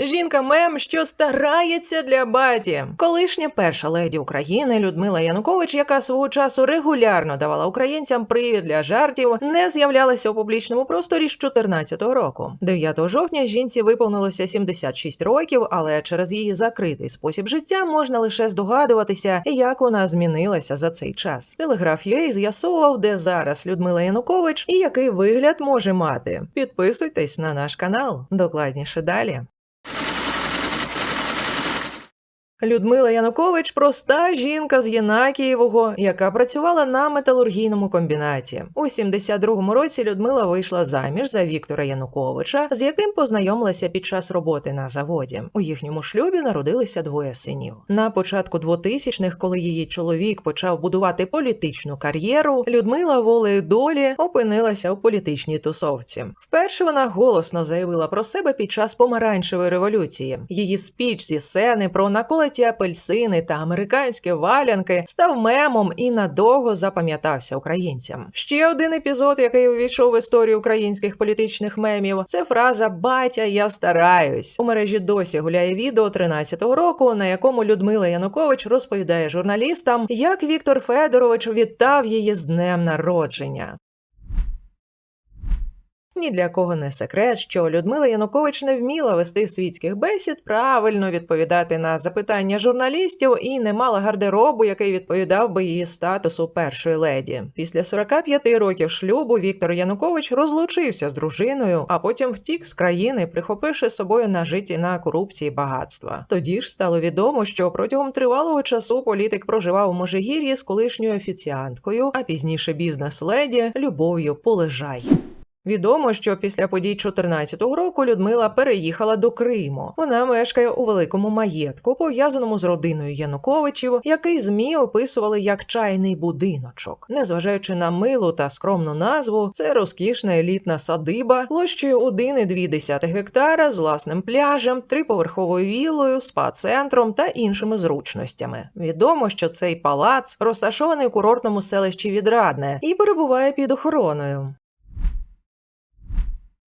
Жінка мем, що старається для баті. Колишня перша леді України Людмила Янукович, яка свого часу регулярно давала українцям привід для жартів, не з'являлася у публічному просторі з 2014 року. 9 жовтня жінці виповнилося 76 років, але через її закритий спосіб життя можна лише здогадуватися, як вона змінилася за цей час. Телеграф UA з'ясовував, де зараз Людмила Янукович і який вигляд може мати. Підписуйтесь на наш канал. Докладніше далі. Людмила Янукович проста жінка з Єнакієвого, яка працювала на металургійному комбінаті. У 72-му році Людмила вийшла заміж за Віктора Януковича, з яким познайомилася під час роботи на заводі. У їхньому шлюбі народилися двоє синів. На початку 2000-х, коли її чоловік почав будувати політичну кар'єру, Людмила волею долі опинилася у політичній тусовці. Вперше вона голосно заявила про себе під час помаранчевої революції. Її спіч зі сцени про наколоті апельсини та американські валянки став мемом і надовго запам'ятався українцям. Ще один епізод, який увійшов в історію українських політичних мемів, це фраза Батя, я стараюсь. У мережі досі гуляє відео 13-го року, на якому Людмила Янукович розповідає журналістам, як Віктор Федорович вітав її з днем народження. Ні для кого не секрет, що Людмила Янукович не вміла вести світських бесід, правильно відповідати на запитання журналістів і не мала гардеробу, який відповідав би її статусу першої леді. Після 45 років шлюбу Віктор Янукович розлучився з дружиною, а потім втік з країни, прихопивши з собою нажиті на корупції багатства. Тоді ж стало відомо, що протягом тривалого часу політик проживав у Можигір'ї з колишньою офіціанткою, а пізніше бізнес-леді Любов'ю Полежай. Відомо, що після подій 2014 року Людмила переїхала до Криму. Вона мешкає у великому маєтку, пов'язаному з родиною Януковичів, який змі описували як чайний будиночок. Незважаючи на милу та скромну назву, це розкішна елітна садиба площею 1,2 гектара з власним пляжем, триповерховою віллою, спа-центром та іншими зручностями. Відомо, що цей палац розташований у курортному селищі Відрадне і перебуває під охороною.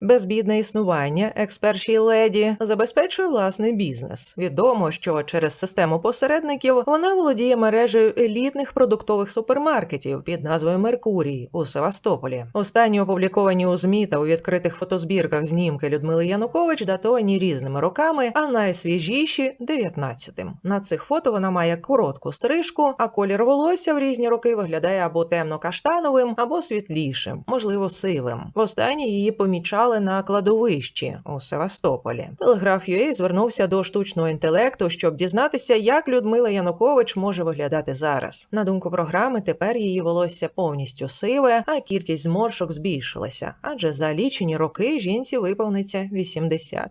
Безбідне існування екс-першій леді забезпечує власний бізнес. Відомо, що через систему посередників вона володіє мережею елітних продуктових супермаркетів під назвою Меркурій у Севастополі. Останні опубліковані у змі та у відкритих фотозбірках знімки Людмили Янукович датовані різними роками, а найсвіжіші 19-тим. На цих фото вона має коротку стрижку, а колір волосся в різні роки виглядає або темно-каштановим, або світлішим, можливо, сивим. Востаннє її помічали на кладовищі у Севастополі. Телеграф UA звернувся до штучного інтелекту, щоб дізнатися, як Людмила Янукович може виглядати зараз. На думку програми, тепер її волосся повністю сиве, а кількість зморшок збільшилася, адже за лічені роки жінці виповниться 80.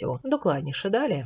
Докладніше далі.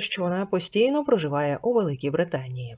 що вона постійно проживає у Великій Британії.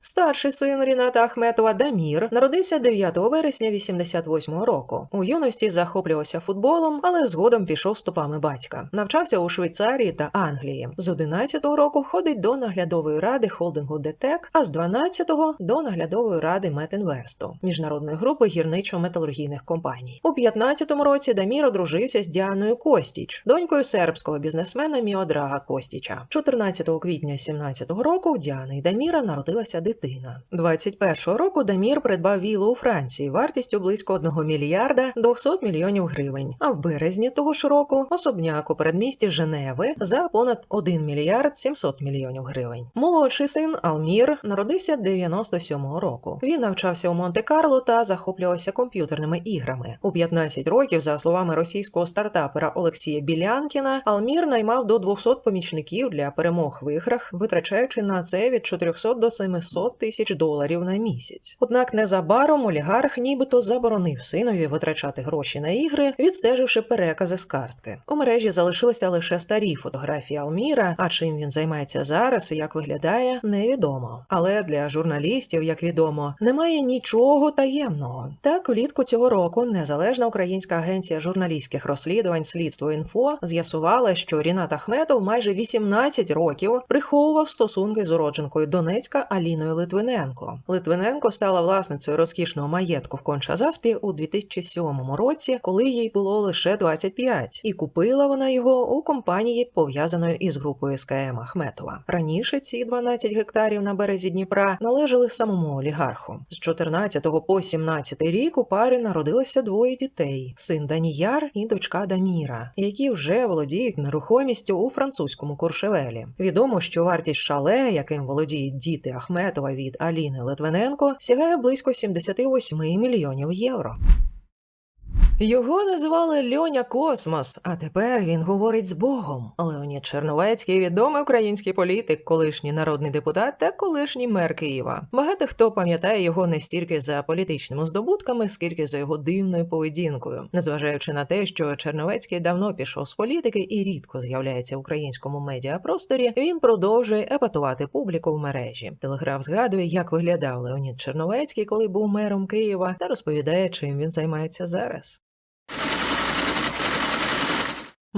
Старший син Ріната Ахметова Дамір народився 9 вересня 88 року. У юності захоплювався футболом, але згодом пішов стопами батька. Навчався у Швейцарії та Англії. З 11-го року входить до наглядової ради холдингу ДТЕК, а з 12-го – до наглядової ради Метінвесту міжнародної групи гірничо-металургійних компаній. У 15-му році Дамір одружився з Діаною Костіч, донькою сербського бізнесмена Міодрага Костіча. 14 квітня 17-го року у Діани і Даміра народилася дитина. 21-го року Дамір придбав віллу у Франції вартістю близько 1 мільярда 200 мільйонів гривень. А в березні того ж року особняк у передмісті Женеви за понад 1 мільярд 700 мільйонів гривень. Молодший син Алмір народився 97-го року. Він навчався у Монте-Карло та захоплювався комп'ютерними іграми. У 15 років, за словами російського стартапера Олексія Білянкіна, Алмір наймав до 200 помічників для перемог в іграх, витрачаючи на це від 400 до 700 тисяч доларів на місяць. Однак незабаром олігарх нібито заборонив синові витрачати гроші на ігри, відстеживши перекази з картки. У мережі залишилися лише старі фотографії Алміра. А чим він займається зараз і як виглядає, невідомо. Але для журналістів, як відомо, немає нічого таємного. Так, влітку цього року незалежна українська агенція журналістських розслідувань Слідство інфо з'ясувала, що Рінат Ахметов майже 18 років приховував стосунки з уродженкою Донецька Аліною Литвиненко. Литвиненко стала власницею розкішного маєтку в Конча-Заспі у 2007 році, коли їй було лише 25, і купила вона його у компанії, пов'язаної із групою СКМ Ахметова. Раніше ці 12 гектарів на березі Дніпра належали самому олігарху. З 14 по 17 рік у пари народилося двоє дітей: син Даніяр і дочка Даміра, які вже володіють нерухомістю у французькому Куршевелі. Відомо, що вартість шале, яким володіють діти Ахметова від Аліни Литвиненко, сягає близько 78 мільйонів євро. Його називали Льоня Космос, а тепер він говорить з Богом. Леонід Черновецький відомий український політик, колишній народний депутат та колишній мер Києва. Багато хто пам'ятає його не стільки за політичними здобутками, скільки за його дивною поведінкою, незважаючи на те, що Черновецький давно пішов з політики і рідко з'являється в українському медіапросторі. Він продовжує епатувати публіку в мережі. Телеграф згадує, як виглядав Леонід Черновецький, коли був мером Києва, та розповідає, чим він займається зараз. you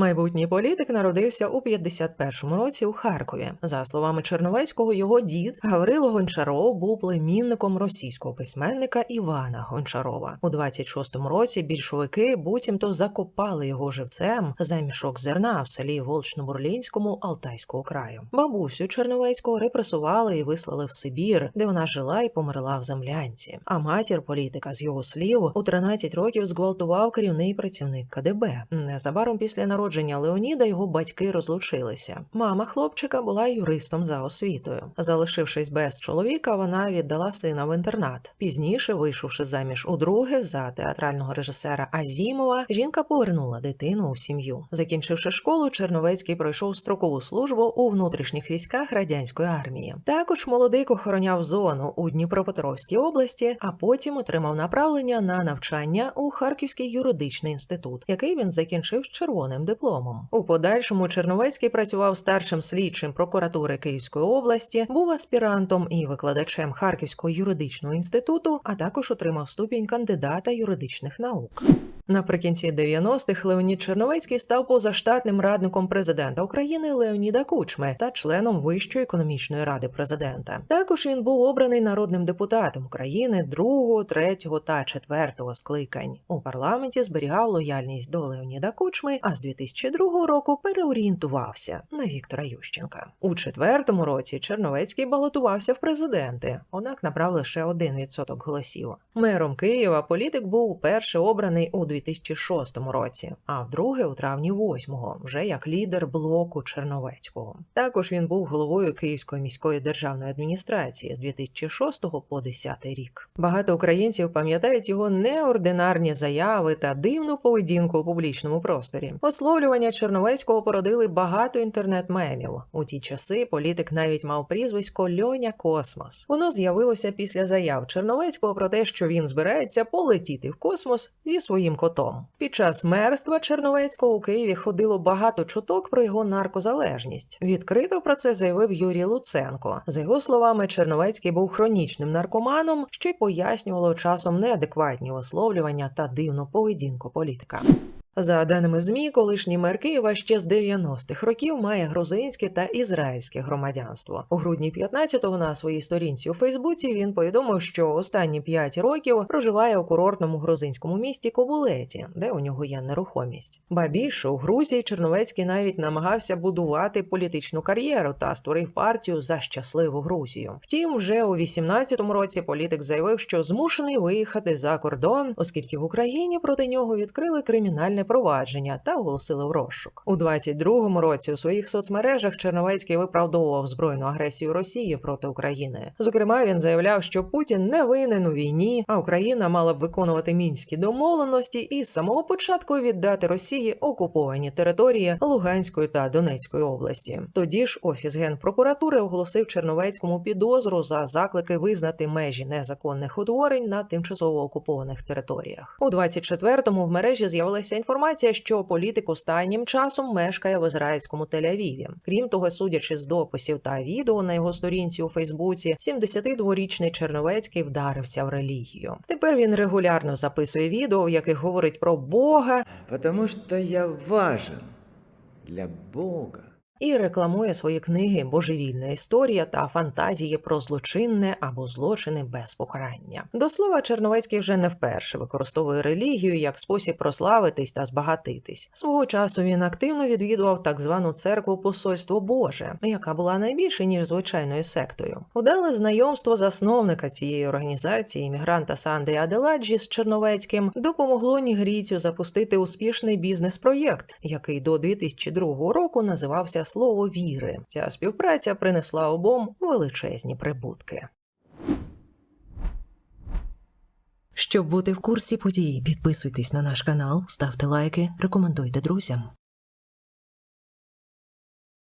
Майбутній політик народився у 51-му році у Харкові. За словами Черновецького, його дід Гаврило Гончаров був племінником російського письменника Івана Гончарова. У 26-му році більшовики буцімто закопали його живцем за мішок зерна в селі Волчнобурлінському Алтайського краю. Бабусю Черновецького репресували і вислали в Сибір, де вона жила і померла в землянці. А матір політика, з його слів, у 13 років зґвалтував керівний працівник КДБ. Незабаром після народження Леоніда його батьки розлучилися. Мама хлопчика була юристом за освітою. Залишившись без чоловіка, вона віддала сина в інтернат. Пізніше, вийшовши заміж у друге за театрального режисера Азімова, жінка повернула дитину у сім'ю. Закінчивши школу, Черновецький пройшов строкову службу у внутрішніх військах радянської армії. Також молодик охороняв зону у Дніпропетровській області, а потім отримав направлення на навчання у Харківський юридичний інститут, який він закінчив з червоним дипломом. У подальшому Черновецький працював старшим слідчим прокуратури Київської області, був аспірантом і викладачем Харківського юридичного інституту, а також отримав ступінь кандидата юридичних наук. Наприкінці 90-х Леонід Черновецький став позаштатним радником президента України Леоніда Кучми та членом Вищої економічної ради президента. Також він був обраний народним депутатом України другого, третього та четвертого скликань. У парламенті зберігав лояльність до Леоніда Кучми, а з 2002 року переорієнтувався на Віктора Ющенка. У четвертому році Черновецький балотувався в президенти, однак набрав лише 1% голосів. Мером Києва політик був вперше обраний у 2006 році, а вдруге у травні 8-го, вже як лідер блоку Черновецького. Також він був головою Київської міської державної адміністрації з 2006 по 10 рік. Багато українців пам'ятають його неординарні заяви та дивну поведінку у публічному просторі. Висловлювання Черновецького породили багато інтернет-мемів. У ті часи політик навіть мав прізвисько Льоня Космос. Воно з'явилося після заяв Черновецького про те, що він збирається полетіти в космос зі своїм котом. Під час мерства Черновецького у Києві ходило багато чуток про його наркозалежність. Відкрито про це заявив Юрій Луценко. За його словами, Черновецький був хронічним наркоманом, що й пояснювало часом неадекватні висловлювання та дивну поведінку політика. За даними ЗМІ, колишній мер Києва ще з 90-х років має грузинське та ізраїльське громадянство. У грудні 15-го на своїй сторінці у Фейсбуці він повідомив, що останні 5 років проживає у курортному грузинському місті Кобулеті, де у нього є нерухомість. Ба більше у Грузії Черновецький навіть намагався будувати політичну кар'єру та створив партію за щасливу Грузію. Втім, вже у 18-му році політик заявив, що змушений виїхати за кордон, оскільки в Україні проти нього відкрили кримінальне провадження та оголосили в розшук. У 22-му році у своїх соцмережах Черновецький виправдовував збройну агресію Росії проти України. Зокрема, він заявляв, що Путін не винен у війні, а Україна мала б виконувати мінські домовленості і з самого початку віддати Росії окуповані території Луганської та Донецької області. Тоді ж офіс генпрокуратури оголосив Черновецькому підозру за заклики визнати межі незаконних утворень на тимчасово окупованих територіях. У 24-му в мережі з'явилася інформація, що політик останнім часом мешкає в ізраїльському Тель-Авіві. Крім того, судячи з дописів та відео на його сторінці у Фейсбуці, 72-річний Черновецький вдарився в релігію. Тепер він регулярно записує відео, в яких говорить про Бога тому що я важен для Бога. І рекламує свої книги Божевільна історія та фантазії про злочинне або злочини без покарання. До слова, Черновецький вже не вперше використовує релігію як спосіб прославитись та збагатитись. Свого часу він активно відвідував так звану церкву Посольство Боже, яка була найбільше ніж звичайною сектою. Удале знайомство засновника цієї організації, іммігранта Санди Аделаджі з Черновецьким, допомогло Нігрійцю запустити успішний бізнес-проєкт, який до 2002 року називався Слово віри. Ця співпраця принесла обом величезні прибутки. Щоб бути в курсі подій, підписуйтесь на наш канал, ставте лайки, рекомендуйте друзям.